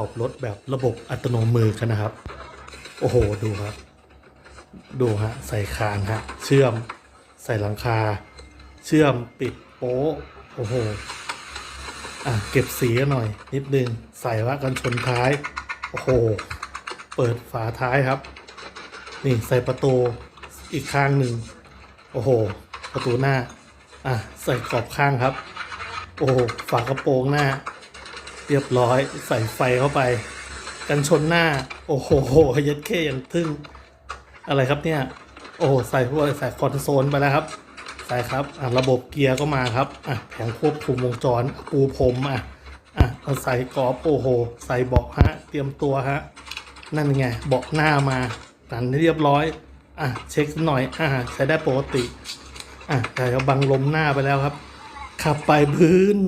ขอบรถแบบระบบอัตโนมือกันนะครับ โอ้โห ดูครับ ดูฮะ ใส่คานฮะ เชื่อม ใส่หลังคา เชื่อมปิดโป๊ะ โอ้โห อะ เก็บสีหน่อย นิดนึง ใส่ว่ากันชนท้าย โอ้โห เปิดฝาท้ายครับ นี่ใส่ประตูอีกข้างหนึ่ง โอ้โห ประตูหน้า อะ ใส่ขอบข้างครับ โอ้โห ฝากระโปรงหน้า เรียบร้อยใส่ไฟเข้าไป กันชนหน้า โอ้โหยัดเข้ยังทึ่ง อะไรครับเนี่ย โอ้ใส่พวกใส่คอนโซลไปแล้วครับใส่ครับอะระบบเกียร์ก็มาครับอะแผงควบคุมวงจรปูพรมอะอะเอาใส่กรอบโอ้โห ใส่เบาะฮะ เตรียมตัวฮะนั่นไงเบาะหน้ามาตันเรียบร้อยอะเช็คหน่อยอะใช้ได้ปกติอะใส่กระบังลมหน้าไปแล้วครับ ขับไปพื้น